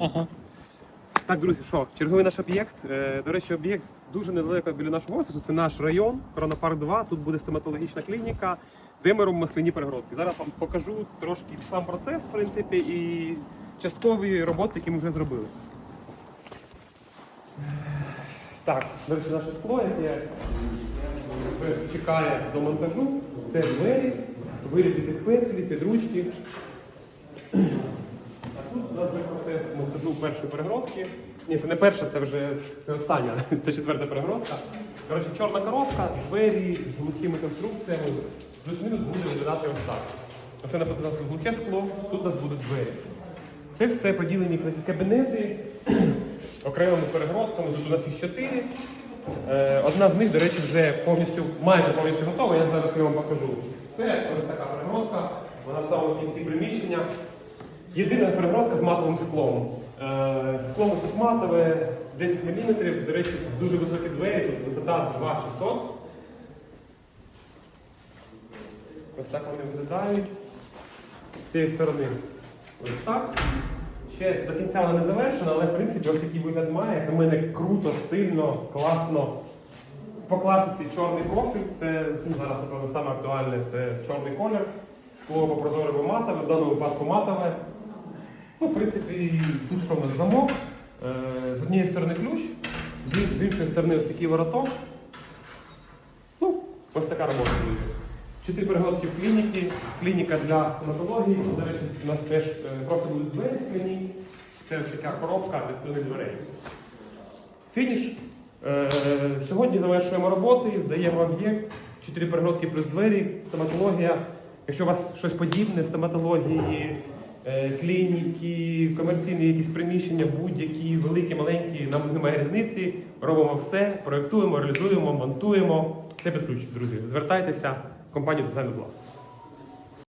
Ага. Так, друзі, що, черговий наш об'єкт. Е, До речі, об'єкт дуже недалеко біля нашого офісу. Це наш район, Коронапарк 2. Тут буде стоматологічна клініка, де ми робимо скляні перегородки. Зараз вам покажу трошки сам процес, в принципі, і часткові роботи, які ми вже зробили. Так, до речі, наше скло, яке чекає до монтажу. Це двері, вирізи під пензлі, під. А тут у нас вже процес монтажу першої перегородки. Ні, це не перша, це вже це остання, це четверта перегородка. Коротше, чорна коробка, двері з глухими конструкціями. Плюс-мінус буде виглядати ось так. Оце, наприклад, у нас глухе скло, тут у нас будуть двері. Це все поділені кабінети окремими перегородками. Тут у нас їх чотири. Е, Одна з них, до речі, вже повністю, майже повністю готова, я зараз її вам покажу. Це ось така перегородка, вона в самому кінці приміщення. Єдина перегородка з матовим склом. Е, Скло матове 10 мм, до речі, дуже високі двері, тут висота 2600. Ось так вони виглядають. З цієї сторони ось так. Ще до кінця вона не завершена, але в принципі ось такий вигляд має. На мене круто, стильно, класно. По класиці чорний профіль, це ну, зараз, напевно, саме актуальне це чорний колір. Скло по прозорове матове, в даному випадку матове. Ну, в принципі, тут що в нас замок. Е, з однієї сторони ключ, з, іншої сторони ось такий вороток. Ну, ось така робота буде. Чотири перегородки в клініці, клініка для стоматології. До речі, у нас теж е, просто будуть двері скляні. Це ось така коробка для скляних дверей. Фініш. Е, сьогодні завершуємо роботи, здаємо об'єкт. Чотири перегородки плюс двері, стоматологія. Якщо у вас щось подібне, стоматології, клініки, комерційні якісь приміщення, будь-які великі, маленькі, нам немає різниці. Робимо все, проєктуємо, реалізуємо, монтуємо. Все під ключ, друзі. Звертайтеся в компанію Design Plus.